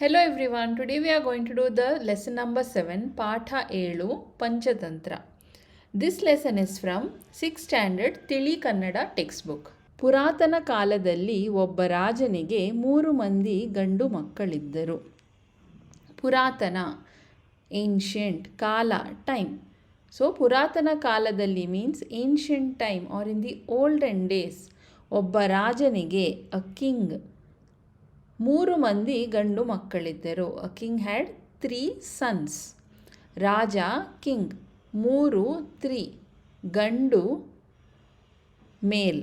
Hello everyone, today we are going to do the lesson number 7, Patha Elu, Panchatantra. This lesson is from 6th standard ತಿಳಿ Kannada text book ಪುರಾತನ ಕಾಲದಲ್ಲಿ ಒಬ್ಬ ರಾಜನಿಗೆ ಮೂರು ಮಂದಿ ಗಂಡು ಮಕ್ಕಳಿದ್ದರು. ಪುರಾತನ ಏನ್ಷಿಯಂಟ್ ಕಾಲ ಟೈಮ್ ಸೊ ಪುರಾತನ ಕಾಲದಲ್ಲಿ means ancient time or in the olden days ಒಬ್ಬ ರಾಜನಿಗೆ ಅ ಕಿಂಗ್ ಮೂರು ಮಂದಿ ಗಂಡು ಮಕ್ಕಳಿದ್ದರು. A king had three sons Raja king ಮೂರು ತ್ರೀ ಗಂಡು, ಮೇಲ್.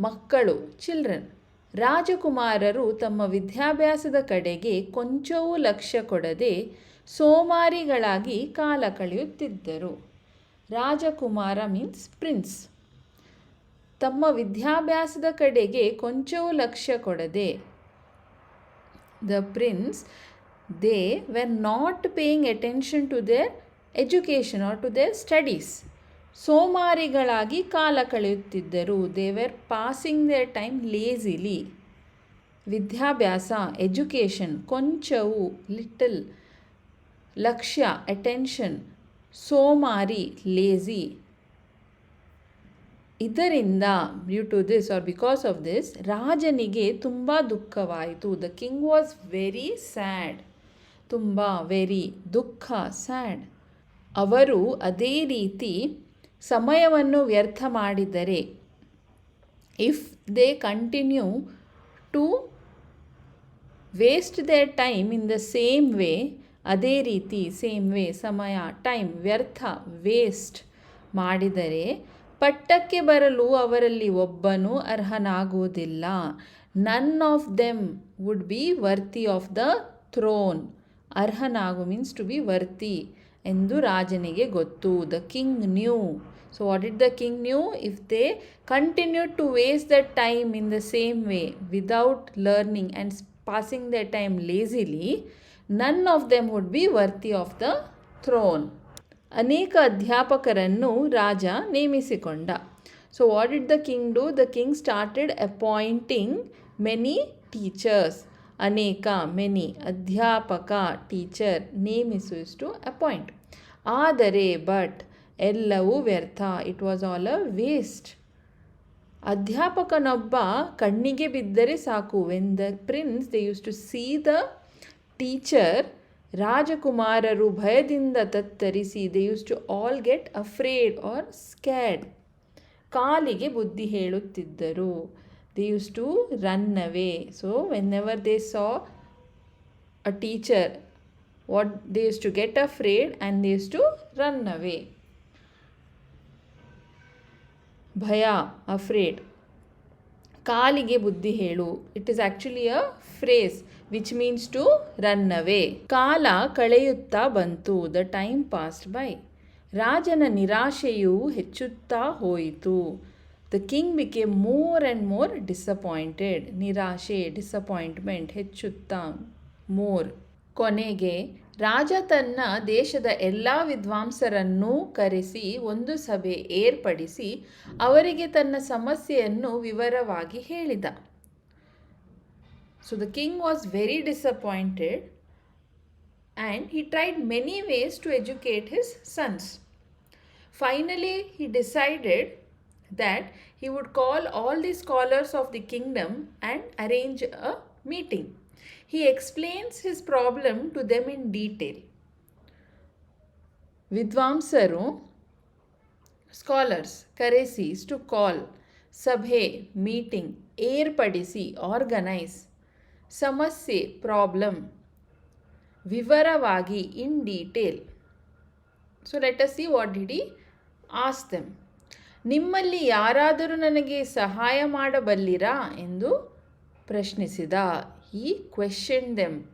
ಮಕ್ಕಳು ಚಿಲ್ಡ್ರನ್ ರಾಜಕುಮಾರರು ತಮ್ಮ ವಿದ್ಯಾಭ್ಯಾಸದ ಕಡೆಗೆ ಕೊಂಚವೂ ಲಕ್ಷ್ಯ ಕೊಡದೆ ಸೋಮಾರಿಗಳಾಗಿ ಕಾಲ ಕಳೆಯುತ್ತಿದ್ದರು. ರಾಜಕುಮಾರ ಮೀನ್ಸ್ ಪ್ರಿನ್ಸ್ ತಮ್ಮ ವಿದ್ಯಾಭ್ಯಾಸದ ಕಡೆಗೆ ಕೊಂಚವೂ ಲಕ್ಷ್ಯ ಕೊಡದೆ the prince they were not paying attention to their education or to their studies ಸೋಮಾರಿಗಳಾಗಿ ಕಾಲ ಕಳೆಯುತ್ತಿದ್ದರು they were passing their time lazily ವಿದ್ಯಾಭ್ಯಾಸ ಎಜುಕೇಷನ್ ಕೊಂಚವು ಲಿಟಲ್ ಲಕ್ಷ್ಯ ಅಟೆನ್ಷನ್ ಸೋಮಾರಿ ಲೇಸಿ ಇದರಿಂದ due to this or because of this ರಾಜನಿಗೆ ತುಂಬ ದುಃಖವಾಯಿತು. The king was very sad ತುಂಬ ವೆರಿ ದುಃಖ ಸ್ಯಾಡ್ ಅವರು ಅದೇ ರೀತಿ ಸಮಯವನ್ನು ವ್ಯರ್ಥ ಮಾಡಿದರೆ if they continue to waste their time in the same way ಅದೇ ರೀತಿ ಸೇಮ್ ವೇ ಸಮಯ ಟೈಮ್ ವ್ಯರ್ಥ ವೇಸ್ಟ್ ಮಾಡಿದರೆ ಪಟ್ಟಕ್ಕೆ ಬರಲು ಅವರಲ್ಲಿ ಒಬ್ಬನು ಅರ್ಹನಾಗುವುದಿಲ್ಲ. None of them would be worthy of the throne ಅರ್ಹನಾಗು means to be worthy ಎಂದು ರಾಜನಿಗೆ ಗೊತ್ತು. The king knew so what it the king knew if they continue to waste the time in the same way without learning and passing the time lazily none of them would be worthy of the throne ಅನೇಕ ಅಧ್ಯಾಪಕರನ್ನು ರಾಜ ನೇಮಿಸಿಕೊಂಡ. So what did the king do the king started appointing many teachers ಅನೇಕ many ಅಧ್ಯಾಪಕ teacher ನೇಮಿಸು is to appoint ಆದರೆ but ಎಲ್ಲವೂ ವ್ಯರ್ಥ. It was all a waste ಅಧ್ಯಾಪಕನೊಬ್ಬ ಕಣ್ಣಿಗೆ ಬಿದ್ದರೆ ಸಾಕು. When the prince they used to see the teacher ರಾಜಕುಮಾರರು ಭಯದಿಂದ ತತ್ತರಿಸಿ they used to all get afraid or scared ಕಾಲಿಗೆ ಬುದ್ಧಿ ಹೇಳುತ್ತಿದ್ದರು. They used to run away so whenever they saw a teacher what they used to get afraid and they used to run away ಭಯ afraid ಕಾಲಿಗೆ ಬುದ್ಧಿ ಹೇಳು. It is actually a phrase which means to run away ಕಾಲ ಕಳೆಯುತ್ತಾ ಬಂತು. The time passed by ರಾಜನ ನಿರಾಶೆಯು ಹೆಚ್ಚುತ್ತಾ ಹೋಯಿತು. The king became more and more disappointed ನಿರಾಶೆ ಡಿಸಪಾಯಿಂಟ್ಮೆಂಟ್ ಹೆಚ್ಚುತ್ತಾ ಮೋರ್ ಕೊನೆಗೆ, ರಾಜ ತನ್ನ ದೇಶದ ಎಲ್ಲ ವಿದ್ವಾಂಸರನ್ನೂ ಕರೆಸಿ ಒಂದು ಸಭೆ ಏರ್ಪಡಿಸಿ ಅವರಿಗೆ ತನ್ನ ಸಮಸ್ಯೆಯನ್ನು ವಿವರವಾಗಿ ಹೇಳಿದ. So the king was very disappointed and he tried many ways to educate his sons finally he decided that he would call all the scholars of the kingdom and arrange a meeting. He explains his problem to them in detail. ವಿದ್ವಾಂಸರು scholars ಕರೆಸಿ to ಕಾಲ್ ಸಭೆ meeting ಏರ್ಪಡಿಸಿ organise ಸಮಸ್ಯೆ problem ವಿವರವಾಗಿ in detail so let us see what did he ask them ನಿಮ್ಮಲ್ಲಿ ಯಾರಾದರೂ ನನಗೆ ಸಹಾಯ ಮಾಡಬಲ್ಲಿರಾ ಎಂದು ಪ್ರಶ್ನಿಸಿದ. He question them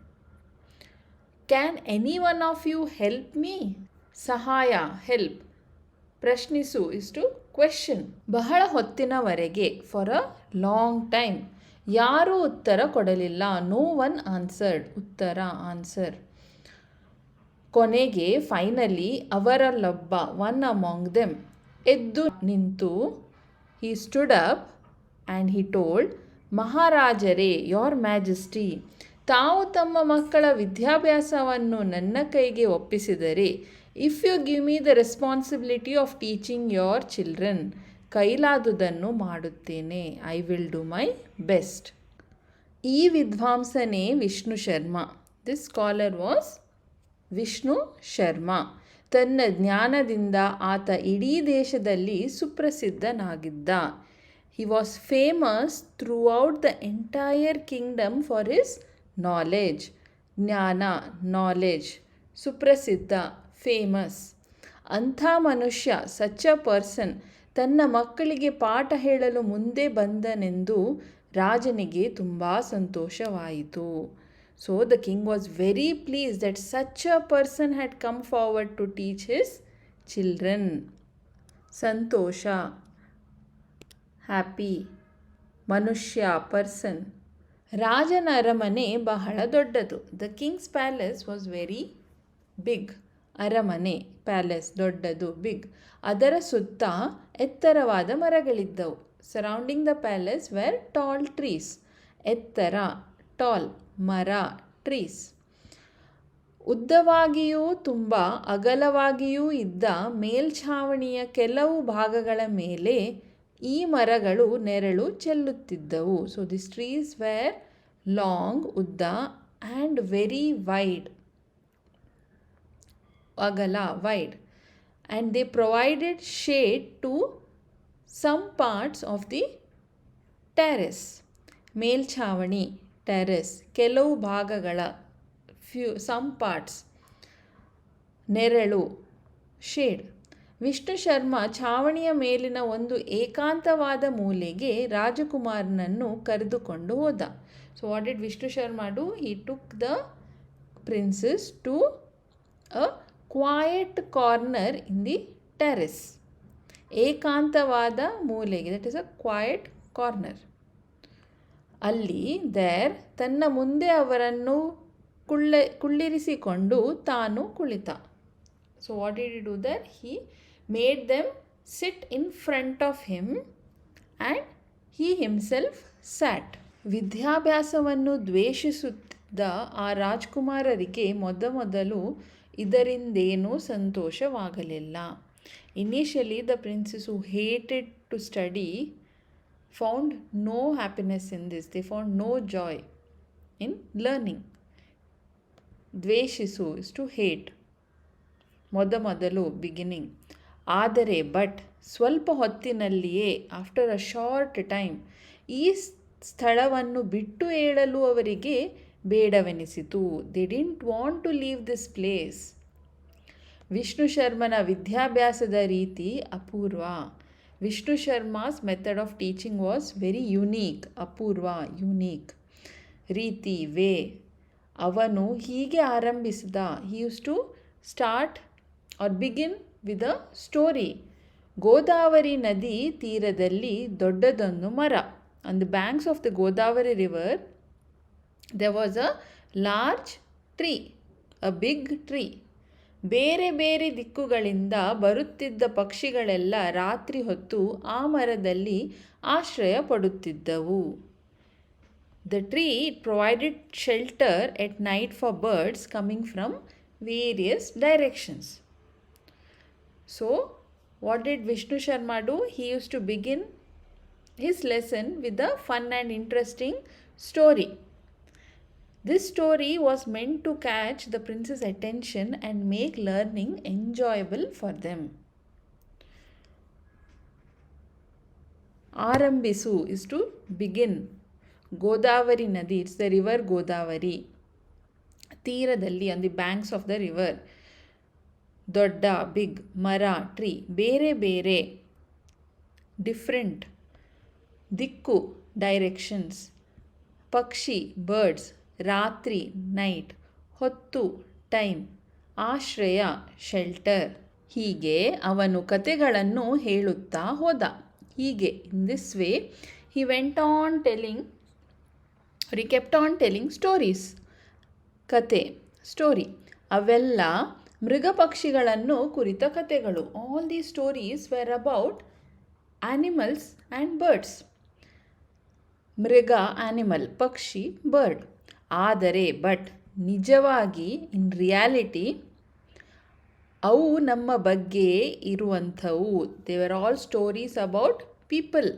can any one of you help me ಸಹಾಯ ಹೆಲ್ಪ್ ಪ್ರಶ್ನಿಸು ಇಷ್ಟು ಕ್ವೆಶನ್ ಬಹಳ ಹೊತ್ತಿನವರೆಗೆ ಫಾರ್ ಅ ಲಾಂಗ್ ಟೈಮ್ ಯಾರೂ ಉತ್ತರ ಕೊಡಲಿಲ್ಲ. ನೋ ಒನ್ ಆನ್ಸರ್ಡ್ ಉತ್ತರ ಆನ್ಸರ್ ಕೊನೆಗೆ ಫೈನಲಿ ಅವರಲ್ಲೊಬ್ಬ ಒನ್ ಅಮಾಂಗ್ ದೆಮ್ ಎದ್ದು ನಿಂತು he stood up and he told ಮಹಾರಾಜರೇ ಯೋರ್ ಮ್ಯಾಜೆಸ್ಟಿ ತಾವು ತಮ್ಮ ಮಕ್ಕಳ ವಿದ್ಯಾಭ್ಯಾಸವನ್ನು ನನ್ನ ಕೈಗೆ ಒಪ್ಪಿಸಿದರೆ if you give me the responsibility of teaching your children ಕೈಲಾದುದನ್ನು ಮಾಡುತ್ತೇನೆ. I will do my best ಈ ವಿದ್ವಾಂಸನೇ Vishnu Sharma. This scholar was Vishnu Sharma. ತನ್ನ ಜ್ಞಾನದಿಂದ ಆತ ಇಡೀ ದೇಶದಲ್ಲಿ ಸುಪ್ರಸಿದ್ಧನಾಗಿದ್ದ. He was famous throughout the entire kingdom for his knowledge ಜ್ಞಾನ knowledge ಸುಪ್ರಸಿದ್ಧ famous ಅಂಥ ಮನುಷ್ಯ ಸಚ್ ಅ ಪರ್ಸನ್ ತನ್ನ ಮಕ್ಕಳಿಗೆ ಪಾಠ ಹೇಳಲು ಮುಂದೆ ಬಂದನೆಂದು ರಾಜನಿಗೆ ತುಂಬ ಸಂತೋಷವಾಯಿತು. So the king was very pleased that such a person had come forward to teach his children Santhosh happy ಮನುಷ್ಯ ಪರ್ಸನ್ ರಾಜನ ಅರಮನೆ ಬಹಳ ದೊಡ್ಡದು the king's palace was very big ಅರಮನೆ, ಪ್ಯಾಲೇಸ್ ದೊಡ್ಡದು, ಬಿಗ್. ಅದರ ಸುತ್ತ ಎತ್ತರವಾದ ಮರಗಳಿದ್ದವು. Surrounding the palace were tall trees ಎತ್ತರ ಟಾಲ್ ಮರ ಟ್ರೀಸ್ ಉದ್ದವಾಗಿಯೂ ತುಂಬ, ಅಗಲವಾಗಿಯೂ ಇದ್ದ ಮೇಲ್ಛಾವಣಿಯ ಕೆಲವು ಭಾಗಗಳ ಮೇಲೆ ಈ ಮರಗಳು ನೆರಳು ಚೆಲ್ಲುತ್ತಿದ್ದವು. So this trees were long ಉದ್ದ ಆ್ಯಂಡ್ ವೆರಿ ವೈಡ್ ಅಗಲ wide and they provided shade to some parts of the terrace ಮೇಲ್ಛಾವಣಿ terrace ಕೆಲವು ಭಾಗಗಳ ಫ್ಯೂ ಸಮ್ ಪಾರ್ಟ್ಸ್ ನೆರಳು ಶೇಡ್ ವಿಷ್ಣು ಶರ್ಮಾ ಛಾವಣಿಯ ಮೇಲಿನ ಒಂದು ಏಕಾಂತವಾದ ಮೂಲೆಗೆ ರಾಜಕುಮಾರನನ್ನು ಕರೆದುಕೊಂಡು ಹೋದ. So what did Vishnu Sharma do he took the princes to a quiet corner in the terrace ಏಕಾಂತವಾದ ಮೂಲೆಗೆ that is a quiet corner ಅಲ್ಲಿ ದೇರ್ ತನ್ನ ಮುಂದೆ ಅವರನ್ನು ಕುಳ್ಳ, ಕುಳ್ಳಿರಿಸಿಕೊಂಡು ತಾನು ಕುಳಿತ. So what did do there he made them sit in front of him and he himself sat ವಿದ್ಯಾಭ್ಯಾಸವನ್ನು ದ್ವೇಷಿಸುತ್ತಿದ್ದ ಆ ರಾಜ್ಕುಮಾರರಿಗೆ ಮೊದಮೊದಲು ಇದರಿಂದೇನೂ ಸಂತೋಷವಾಗಲಿಲ್ಲ. Initially the princes who hated to study found no happiness in this. They found no joy in learning. ದ್ವೇಷಿಸು is to hate. ಮೊದಮೊದಲು beginning. ಆದರೆ but ಸ್ವಲ್ಪ ಹೊತ್ತಿನಲ್ಲಿಯೇ ಆಫ್ಟರ್ ಅ ಶಾರ್ಟ್ ಟೈಮ್ ಈ ಸ್ಥಳವನ್ನು ಬಿಟ್ಟು ಹೇಳಲು ಅವರಿಗೆ ಬೇಡವೆನಿಸಿತು. They didn't want to leave this place Vishnu ಶರ್ಮನ ವಿದ್ಯಾಭ್ಯಾಸದ ರೀತಿ ಅಪೂರ್ವ. Vishnu Sharma's method of teaching was very unique Apoorva unique ರೀತಿ, ವೇ. ಅವನು ಹೀಗೆ ಆರಂಭಿಸಿದ. He use to start or begin with a story Godavari ನದಿ ತೀರದಲ್ಲಿ ದೊಡ್ಡದೊಂದು ಮರ. On the banks of the Godavari river there was a large tree a big tree ಬೇರೆ ಬೇರೆ ದಿಕ್ಕುಗಳಿಂದ ಬರುತ್ತಿದ್ದ ಪಕ್ಷಿಗಳೆಲ್ಲ ರಾತ್ರಿ ಹೊತ್ತು ಆ ಮರದಲ್ಲಿ ಆಶ್ರಯ ಪಡುತ್ತಿದ್ದವು. The tree provided shelter at night for birds coming from various directions so what did Vishnu Sharma do he used to begin his lesson with a fun and interesting story. This story was meant to catch the prince's attention and make learning enjoyable for them. ಆರಂಭಿಸು is to begin Godavari ನದಿ it's the river Godavari ತೀರದಲ್ಲಿ on the banks of the river ದೊಡ್ಡ big ಮರ tree ಬೇರೆ ಬೇರೆ different ದಿಕ್ಕು directions ಪಕ್ಷಿ birds ರಾತ್ರಿ, night, ಹೊತ್ತು, ಟೈಮ್, ಆಶ್ರಯ, ಶೆಲ್ಟರ್. ಹೀಗೆ ಅವನು ಕತೆಗಳನ್ನು ಹೇಳುತ್ತಾ ಹೋದ. ಹೀಗೆ, in this way, he went on telling ರಿ ಕೆಪ್ಟ್ ಆನ್ ಟೆಲಿಂಗ್ ಸ್ಟೋರೀಸ್ ಕತೆ ಸ್ಟೋರಿ, ಅವೆಲ್ಲ ಮೃಗ ಪಕ್ಷಿಗಳನ್ನು ಕುರಿತ ಕತೆಗಳು all the stories were about animals and birds ಮೃಗ ಆ್ಯನಿಮಲ್ ಪಕ್ಷಿ ಬರ್ಡ್ ಆದರೆ ಬಟ್ ನಿಜವಾಗಿ ಇನ್ ರಿಯಾಲಿಟಿ ಅವು ನಮ್ಮ ಬಗ್ಗೆ ಇರುವಂಥವು. ದೇವರ್ ಆಲ್ ಸ್ಟೋರೀಸ್ ಅಬೌಟ್ ಪೀಪಲ್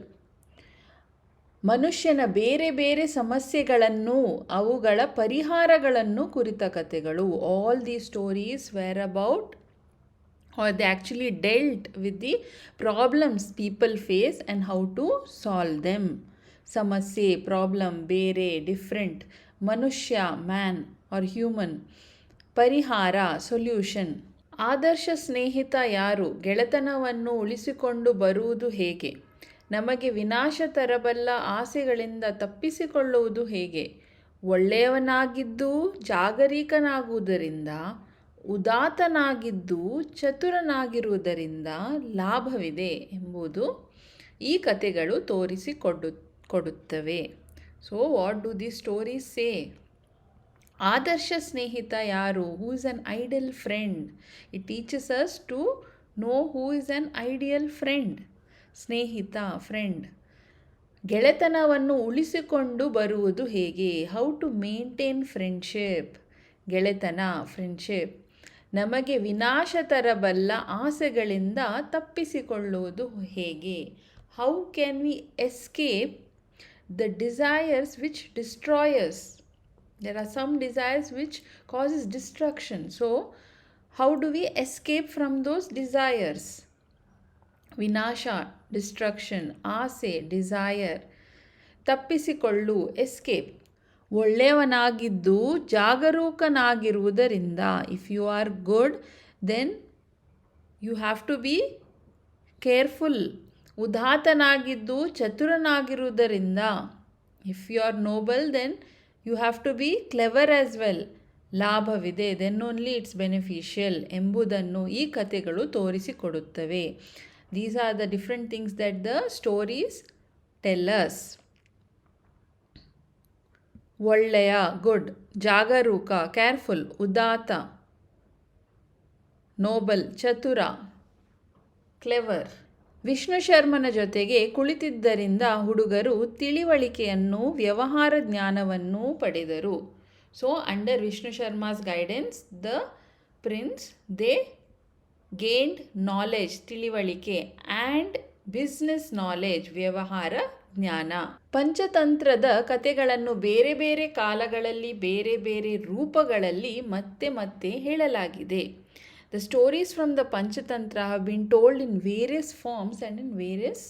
ಮನುಷ್ಯನ ಬೇರೆ ಬೇರೆ ಸಮಸ್ಯೆಗಳನ್ನು, ಅವುಗಳ ಪರಿಹಾರಗಳನ್ನು ಕುರಿತ ಕಥೆಗಳು. All the stories were about or they actually dealt with the problems people face and how to solve them ಸಮಸ್ಯೆ ಪ್ರಾಬ್ಲಮ್ ಬೇರೆ ಡಿಫ್ರೆಂಟ್ ಮನುಷ್ಯ ಮ್ಯಾನ್ ಆರ್ ಹ್ಯೂಮನ್ ಪರಿಹಾರ ಸೊಲ್ಯೂಷನ್ ಆದರ್ಶ ಸ್ನೇಹಿತ ಯಾರು? ಗೆಳೆತನವನ್ನು ಉಳಿಸಿಕೊಂಡು ಬರುವುದು ಹೇಗೆ? ನಮಗೆ ವಿನಾಶ ತರಬಲ್ಲ ಆಸೆಗಳಿಂದ ತಪ್ಪಿಸಿಕೊಳ್ಳುವುದು ಹೇಗೆ? ಒಳ್ಳೆಯವನಾಗಿದ್ದು ಜಾಗರೀಕನಾಗುವುದರಿಂದ ಉದಾತನಾಗಿದ್ದು ಚತುರನಾಗಿರುವುದರಿಂದ ಲಾಭವಿದೆ ಎಂಬುದು ಈ ಕಥೆಗಳು ತೋರಿಸಿಕೊಡು, ಕೊಡುತ್ತವೆ. So what do the story say ಆದರ್ಶ ಸ್ನೇಹಿತ ಯಾರು who is an ideal friend it teaches us to know who is an ideal friend ಸ್ನೇಹಿತ ಫ್ರೆಂಡ್ ಗೆಳೆತನವನ್ನು ಉಳಿಸಿಕೊಂಡು ಬರುವುದು ಹೇಗೆ? ಹೌ ಟು ಮೇಂಟೈನ್ ಫ್ರೆಂಡ್ಶಿಪ್ ಗೆಳೆತನ ಫ್ರೆಂಡ್ಶಿಪ್ ನಮಗೆ ವಿನಾಶ ತರಬಲ್ಲ ಆಸೆಗಳಿಂದ ತಪ್ಪಿಸಿಕೊಳ್ಳುವುದು ಹೇಗೆ? How can we escape the desires which destroyers there are some desires which causes destruction so how do we escape from those desires ವಿನಾಶ ಡಿಸ್ಟ್ರಕ್ಷನ್ ಆಸೆ ಡಿಸೈರ್ ತಪ್ಪಿಸಿಕೊಳ್ಳು ಎಸ್ಕೇಪ್ ಒಳ್ಳೆಯವನಾಗಿದ್ದು ಜಾಗರೂಕನಾಗಿರುವುದರಿಂದ if you are good then you have to be careful ಉದಾತ್ತನಾಗಿದ್ದು ಚತುರನಾಗಿರುವುದರಿಂದ if you are noble then you have to be clever as well ಲಾಭವಿದೆ then only it's beneficial ಎಂಬುದನ್ನು ಈ ಕಥೆಗಳು ತೋರಿಸಿಕೊಡುತ್ತವೆ. These are the different things that the stories tellers ಒಳ್ಳೆಯ good ಜಾಗರೂಕ careful ಉದಾತ noble ಚತುರ clever Vishnu ಶರ್ಮನ ಜೊತೆಗೆ ಕುಳಿತಿದ್ದರಿಂದ ಹುಡುಗರು ತಿಳಿವಳಿಕೆಯನ್ನು ವ್ಯವಹಾರ ಜ್ಞಾನವನ್ನು ಪಡೆದರು. So under Vishnu Sharma's guidance the prince they gained knowledge ತಿಳಿವಳಿಕೆ ಆ್ಯಂಡ್ ಬಿಸ್ನೆಸ್ ನಾಲೆಜ್ ವ್ಯವಹಾರ ಜ್ಞಾನ. ಪಂಚತಂತ್ರದ ಕಥೆಗಳನ್ನು ಬೇರೆ ಬೇರೆ ಕಾಲಗಳಲ್ಲಿ, ಬೇರೆ ಬೇರೆ ರೂಪಗಳಲ್ಲಿ ಮತ್ತೆ ಮತ್ತೆ ಹೇಳಲಾಗಿದೆ. The stories from the Panchatantra have been told in various forms and in various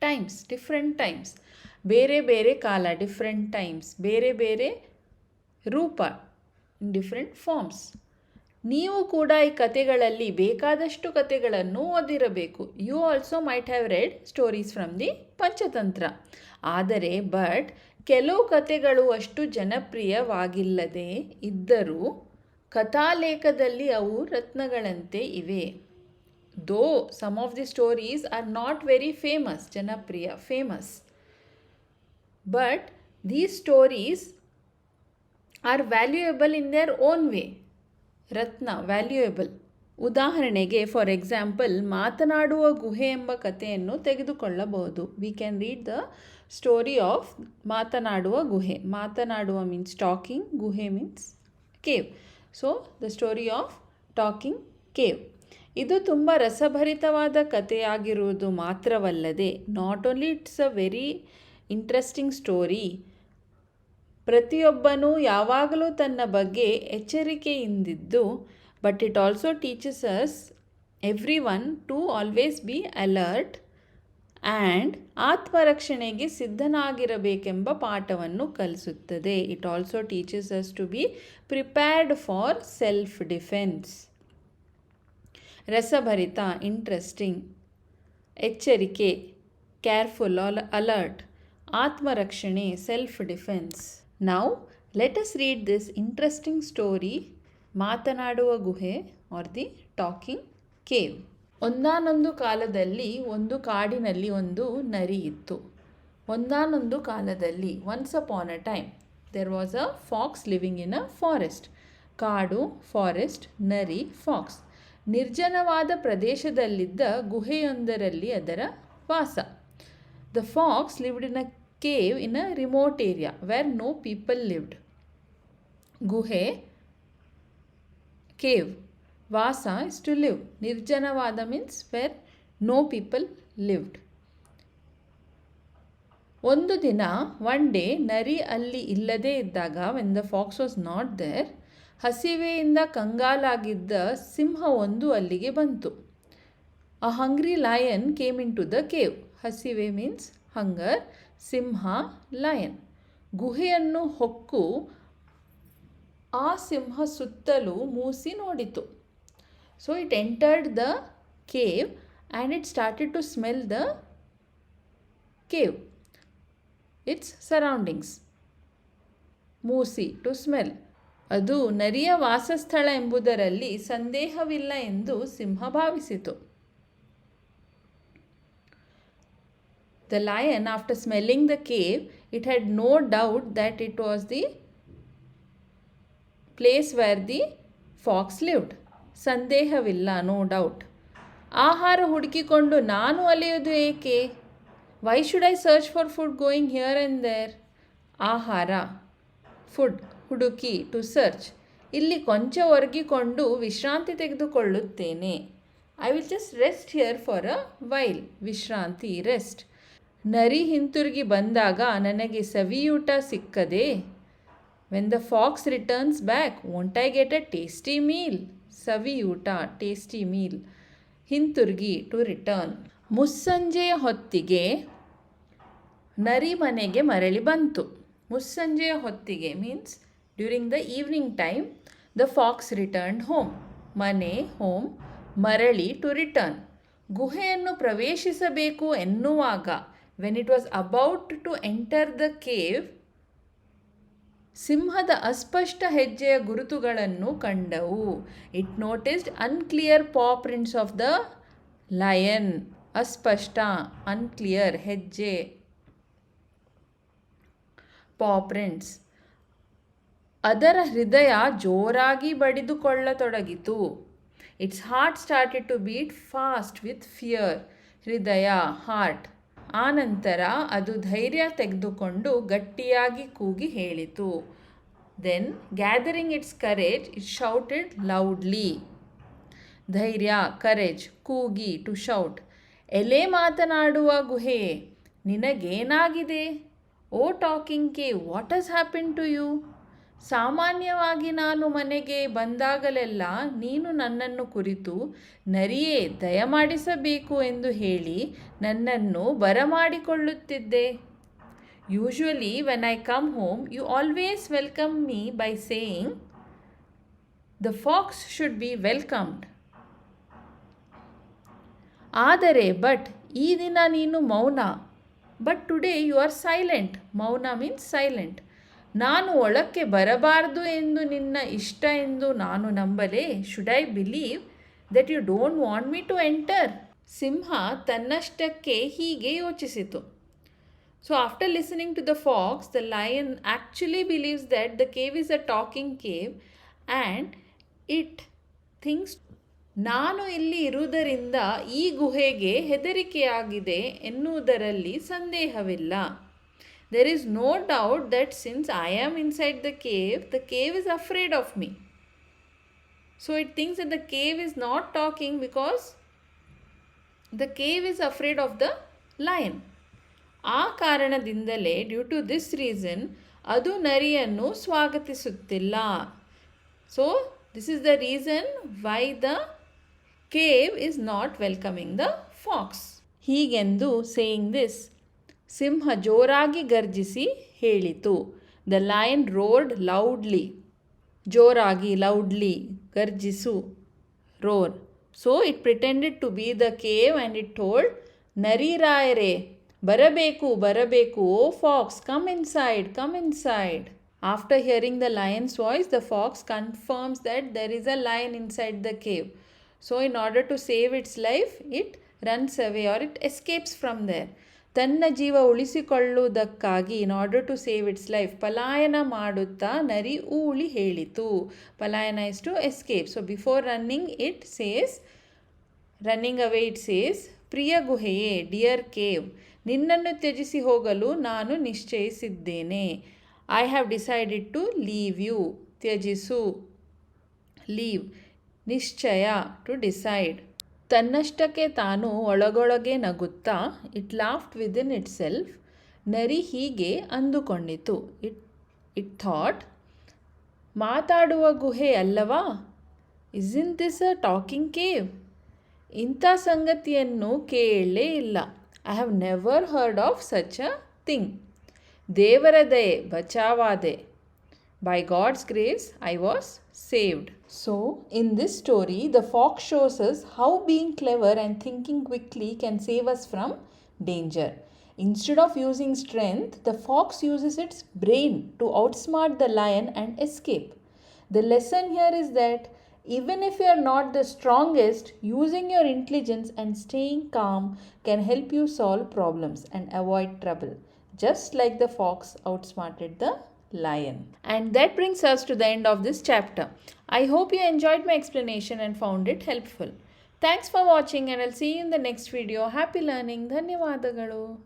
times different times ಬೇರೆ ಬೇರೆ ಕಾಲ ಡಿಫ್ರೆಂಟ್ ಟೈಮ್ಸ್ ಬೇರೆ ಬೇರೆ ರೂಪ ಇನ್ ಡಿಫ್ರೆಂಟ್ ಫಾರ್ಮ್ಸ್ ನೀವು ಕೂಡ ಈ ಕತೆಗಳಲ್ಲಿ ಬೇಕಾದಷ್ಟು ಕತೆಗಳನ್ನು ಓದಿರಬೇಕು you also might have read stories from the Panchatantra ಆದರೆ ಬಟ್ ಕೆಲವು ಕತೆಗಳು ಅಷ್ಟು ಜನಪ್ರಿಯವಾಗಿಲ್ಲದೆ ಇದ್ದರೂ ಕಥಾಲೇಖದಲ್ಲಿ ಅವು ರತ್ನಗಳಂತೆ ಇವೆ. Though some of the stories are not very famous ಜನಪ್ರಿಯ famous but these stories are valuable in their own way Ratna valuable ಉದಾಹರಣೆಗೆ ಫಾರ್ ಎಕ್ಸಾಂಪಲ್ ಮಾತನಾಡುವ ಗುಹೆ ಎಂಬ ಕಥೆಯನ್ನು ತೆಗೆದುಕೊಳ್ಳಬಹುದು. We can read the story of ಮಾತನಾಡುವ ಗುಹೆ. ಮಾತನಾಡುವ ಮೀನ್ಸ್ ಟಾಕಿಂಗ್ ಗುಹೆ means cave so the story of talking cave ಇದು ತುಂಬ ರಸಭರಿತವಾದ ಕಥೆಯಾಗಿರುವುದು ಮಾತ್ರವಲ್ಲದೆ not only it's a very interesting story ಪ್ರತಿಯೊಬ್ಬನೂ ಯಾವಾಗಲೂ ತನ್ನ ಬಗ್ಗೆ ಎಚ್ಚರಿಕೆಯಿಂದಿದ್ದು but it also teaches us every one to always be alert and ಆತ್ಮರಕ್ಷಣೆಗೆ ಸಿದ್ಧನಾಗಿರಬೇಕೆಂಬ ಪಾಠವನ್ನು ಕಲಿಸುತ್ತದೆ. It also teaches us to be prepared for self defence ರಸಭರಿತ ಇಂಟ್ರೆಸ್ಟಿಂಗ್ ಎಚ್ಚರಿಕೆ ಕೇರ್ಫುಲ್ ಆಲ್ ಅಲರ್ಟ್ ಆತ್ಮರಕ್ಷಣೆ ಸೆಲ್ಫ್ ಡಿಫೆನ್ಸ್ ನಾವು let us read this interesting story ಮಾತನಾಡುವ ಗುಹೆ R the talking cave ಒಂದಾನೊಂದು ಕಾಲದಲ್ಲಿ ಒಂದು ಕಾಡಿನಲ್ಲಿ ಒಂದು ನರಿ ಇತ್ತು. ಒಂದಾನೊಂದು ಕಾಲದಲ್ಲಿ once upon a time there was a fox living in a forest ಕಾಡು ಫಾರೆಸ್ಟ್ ನರಿ ಫಾಕ್ಸ್ ನಿರ್ಜನವಾದ ಪ್ರದೇಶದಲ್ಲಿದ್ದ ಗುಹೆಯೊಂದರಲ್ಲಿ ಅದರ ವಾಸ. The fox lived in a cave in a remote area where no people lived ಗುಹೆ ಕೇವ್ ವಾಸ is to live ನಿರ್ಜನವಾದ means where no people lived ಒಂದು ದಿನ ಒನ್ ಡೇ ನರಿ ಅಲ್ಲಿ ಇಲ್ಲದೇ ಇದ್ದಾಗ when the fox was not there ಹಸಿವೆಯಿಂದ ಕಂಗಾಲಾಗಿದ್ದ ಸಿಂಹವೊಂದು ಅಲ್ಲಿಗೆ ಬಂತು. A hungry lion came into the cave ಹಸಿವೆ ಮೀನ್ಸ್ ಹಂಗರ್ ಸಿಂಹ ಲಯನ್ ಗುಹೆಯನ್ನು ಹೊಕ್ಕು, ಆ ಸಿಂಹ ಸುತ್ತಲೂ ಮೂಸಿ ನೋಡಿತು. So it entered the cave and it started to smell the cave, its surroundings. ಮೂಸಿ to smell. ಅದು ನರಿಯ ವಾಸಸ್ಥಳ ಎಂಬುದರಲ್ಲಿ ಸಂದೇಹವಿಲ್ಲ ಎಂದು ಸಿಂಹ ಭಾವಿಸಿತು The lion, after smelling the cave, it had no doubt that it was the place where the fox lived. ಸಂದೇಹವಿಲ್ಲ ನೋ ಡೌಟ್ ಆಹಾರ ಹುಡುಕಿಕೊಂಡು ನಾನು ಅಲೆಯೋದು ಏಕೆ? Why should I search for food going here and there ಆಹಾರ food ಹುಡುಕಿ to search ಇಲ್ಲಿ ಕೊಂಚ ಒರಗಿಕೊಂಡು ವಿಶ್ರಾಂತಿ ತೆಗೆದುಕೊಳ್ಳುತ್ತೇನೆ. I will just rest here for a while ವಿಶ್ರಾಂತಿ ರೆಸ್ಟ್ ನರಿ ಹಿಂತಿರುಗಿ ಬಂದಾಗ ನನಗೆ ಸವಿಯೂಟ ಸಿಕ್ಕದೆ when the fox returns back won't I get a tasty meal ಸವಿಯೂಟ tasty meal ಹಿಂತಿರುಗಿ ಟು ರಿಟರ್ನ್ ಮುಸ್ಸಂಜೆಯ ಹೊತ್ತಿಗೆ ನರಿ ಮನೆಗೆ ಮರಳಿ ಬಂತು. ಮುಸ್ಸಂಜೆಯ ಹೊತ್ತಿಗೆ means during the evening time the fox return home ಮನೆ ಹೋಮ್ ಮರಳಿ ಟು ರಿಟರ್ನ್ ಗುಹೆಯನ್ನು ಪ್ರವೇಶಿಸಬೇಕು ಎನ್ನುವಾಗ when it was about to enter the cave ಸಿಂಹದ ಅಸ್ಪಷ್ಟ ಹೆಜ್ಜೆಯ ಗುರುತುಗಳನ್ನು ಕಂಡವು. It noticed unclear paw prints of the lion ಅಸ್ಪಷ್ಟ ಅನ್ಕ್ಲಿಯರ್ ಹೆಜ್ಜೆ. ಪಾ ಪ್ರಿಂಟ್ಸ್ ಅದರ ಹೃದಯ ಜೋರಾಗಿ ಬಡಿದುಕೊಳ್ಳತೊಡಗಿತು. Its heart started to beat fast with fear ಹೃದಯ ಹಾರ್ಟ್ ಆನಂತರ ಅದು ಧೈರ್ಯ ತೆಗೆದುಕೊಂಡು ಗಟ್ಟಿಯಾಗಿ ಕೂಗಿ ಹೇಳಿತು. Then gathering its courage it shouted loudly ಧೈರ್ಯ ಕರೇಜ್ ಕೂಗಿ ಟು ಶೌಟ್ ಎಲೆ ಮಾತನಾಡುವ ಗುಹೆಯೇ ನಿನಗೇನಾಗಿದೆ? O talking cave what has happen to you ಸಾಮಾನ್ಯವಾಗಿ ನಾನು ಮನೆಗೆ ಬಂದಾಗಲೆಲ್ಲ ನೀನು ನನ್ನನ್ನು ಕುರಿತು, ನರಿಯೇ, ದಯಮಾಡಿಸಬೇಕು ಎಂದು ಹೇಳಿ ನನ್ನನ್ನು ಬರಮಾಡಿಕೊಳ್ಳುತ್ತಿದ್ದೆ. Usually when I come home you always welcome me by saying the fox should be welcomed ಆದರೆ ಬಟ್ ಈ ದಿನ ನೀನು ಮೌನ. But today you are silent ಮೌನ ಮೀನ್ಸ್ ಸೈಲೆಂಟ್ ನಾನು ಒಳಕ್ಕೆ ಬರಬಾರದು ಎಂದು ನಿನ್ನ ಇಷ್ಟ ಎಂದು ನಾನು ನಂಬಲೇ? Should I believe that you don't want me to enter ಸಿಂಹ ತನ್ನಷ್ಟಕ್ಕೆ ಹೀಗೆ ಯೋಚಿಸಿತು. So after listening to the fox the lion actually believes that the cave is a talking cave and it thinks ನಾನು ಇಲ್ಲಿ ಇರುವುದರಿಂದ ಈ ಗುಹೆಗೆ ಹೆದರಿಕೆಯಾಗಿದೆ ಎನ್ನುವುದರಲ್ಲಿ ಸಂದೇಹವಿಲ್ಲ. there is no doubt that since I am inside the cave, the cave is afraid of me. So it thinks that the cave is not talking because the cave is afraid of the lion. ಆ ಕಾರಣದಿಂದಲೇ due to this reason ಅದು ನರಿಯನ್ನು ಸ್ವಾಗತಿಸುತ್ತಿಲ್ಲ so this is the reason why the cave is not welcoming the fox ಹೀಗೆಂದು saying this ಸಿಂಹ ಜೋರಾಗಿ ಗರ್ಜಿಸಿ ಹೇಳಿತು. The lion roared loudly, ಜೋರಾಗಿ loudly ಗರ್ಜಿಸು, roar. So it pretended to be the cave and it told, ನರಿರಾಯರೇ, ಬರಬೇಕು ಬರಬೇಕು, ಓ fox, come inside come inside. After hearing the lion's voice, the fox confirms that there is a lion inside the cave. So in order to save its life, it runs away or it escapes from there. ತನ್ನ ಜೀವ ಉಳಿಸಿಕೊಳ್ಳುವುದಕ್ಕಾಗಿ in order to save its life ಪಲಾಯನ ಮಾಡುತ್ತಾ ನರಿ ಊಳಿ ಹೇಳಿತು. ಪಲಾಯನ is to escape so before running it says running away it says ಪ್ರಿಯ ಗುಹೆಯೇ dear cave ನಿನ್ನನ್ನು ತ್ಯಜಿಸಿ ಹೋಗಲು ನಾನು ನಿಶ್ಚಯಿಸಿದ್ದೇನೆ. I have decided to leave you ತ್ಯಜಿಸು. Leave ನಿಶ್ಚಯ. ಟು ಡಿಸೈಡ್ ತನ್ನಷ್ಟಕ್ಕೆ ತಾನು ಒಳಗೊಳಗೆ ನಗುತ್ತಾ it laughed within it self ನರಿ ಹೀಗೆ ಅಂದುಕೊಂಡಿತು. ಇಟ್ ಇಟ್ ಥಾಟ್ ಮಾತಾಡುವ ಗುಹೆ ಅಲ್ಲವಾ? Is in this a talking cave ಇಂಥ ಸಂಗತಿಯನ್ನು ಕೇಳಲೇ ಇಲ್ಲ. I have never heard of such a thing ದೇವರ ದಯೆ, ಬಚಾವಾದೆ. By God's grace, I was saved. So, in this story, the fox shows us how being clever and thinking quickly can save us from danger. Instead of using strength, the fox uses its brain to outsmart the lion and escape. The lesson here is that even if you are not the strongest, using your intelligence and staying calm can help you solve problems and avoid trouble, just like the fox outsmarted the lion. And that brings us to the end of this chapter. I hope you enjoyed my explanation and found it helpful. Thanks for watching and I'll see you in the next video. Happy learning. ಧನ್ಯವಾದಗಳು